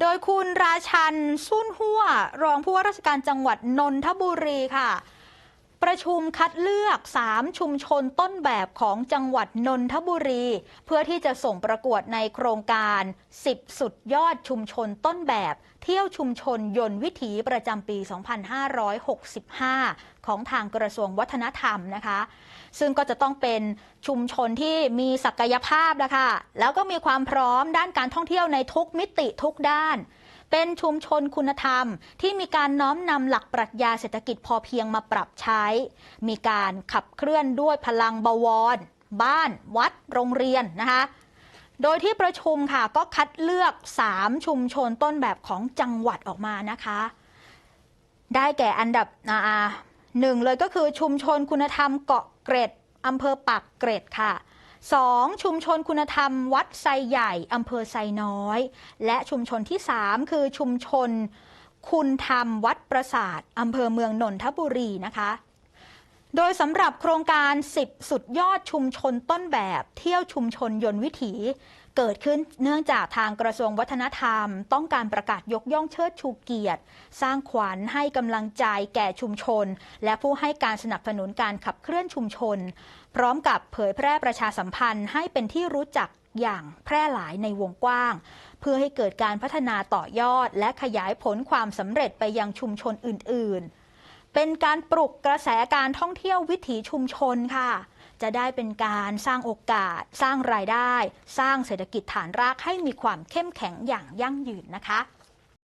โดยคุณราชัน สุนหัว รองผู้ว่าราชการจังหวัดนนทบุรีค่ะ ประชุมคัดเลือก 3 ชุมชนต้นแบบของจังหวัดนนทบุรี เพื่อที่จะส่งประกวดในโครงการ 10 สุดยอดชุมชนต้นแบบ เที่ยวชุมชนยนต์วิถีประจำปี 2565 ของทางกระทรวงวัฒนธรรมนะคะ ซึ่งก็จะต้องเป็นชุมชนที่มีศักยภาพแล้วค่ะแล้วก็มีความพร้อมด้านการท่องเที่ยวในทุกมิติทุกด้าน เป็นชุมชนคุณธรรม ที่มีการน้อมนำหลักปรัชญาเศรษฐกิจพอเพียงมาปรับใช้ มีการขับเคลื่อนด้วยพลังบวร บ้าน วัด โรงเรียนนะคะโดยที่ประชุมค่ะก็คัดเลือก 3 ชุมชนต้นแบบของจังหวัดออกมานะคะ ได้แก่อันดับอ่าหนึ่งเลยก็คือชุมชนคุณธรรมเกาะเกร็ดอำเภอปากเกร็ดค่ะ 2. ชุมชนคุณธรรมวัดไซใหญ่อำเภอไซน้อย และชุมชนที่ 3 คือชุมชนคุณธรรมวัดประสาทอำเภอเมืองนนทบุรีนะคะโดยสำหรับโครงการ 10 สุดยอดชุมชนต้นแบบ เที่ยวชุมชนยนต์วิถี เกิดขึ้นเนื่องจากทางกระทรวงวัฒนธรรม ต้องการประกาศยกย่องเชิดชูเกียรติ สร้างขวัญให้กำลังใจแก่ชุมชน และผู้ให้การสนับสนุนการขับเคลื่อนชุมชน พร้อมกับเผยแพร่ประชาสัมพันธ์ให้เป็นที่รู้จักอย่างแพร่หลายในวงกว้าง เพื่อให้เกิดการพัฒนาต่อยอด และขยายผลความสำเร็จไปยังชุมชนอื่น ๆ เป็นการปลุกกระแสการท่องเที่ยววิถีชุมชนค่ะ จะได้เป็นการสร้างโอกาส สร้างรายได้ สร้างเศรษฐกิจฐานรากให้มีความเข้มแข็งอย่างยั่งยืนนะคะ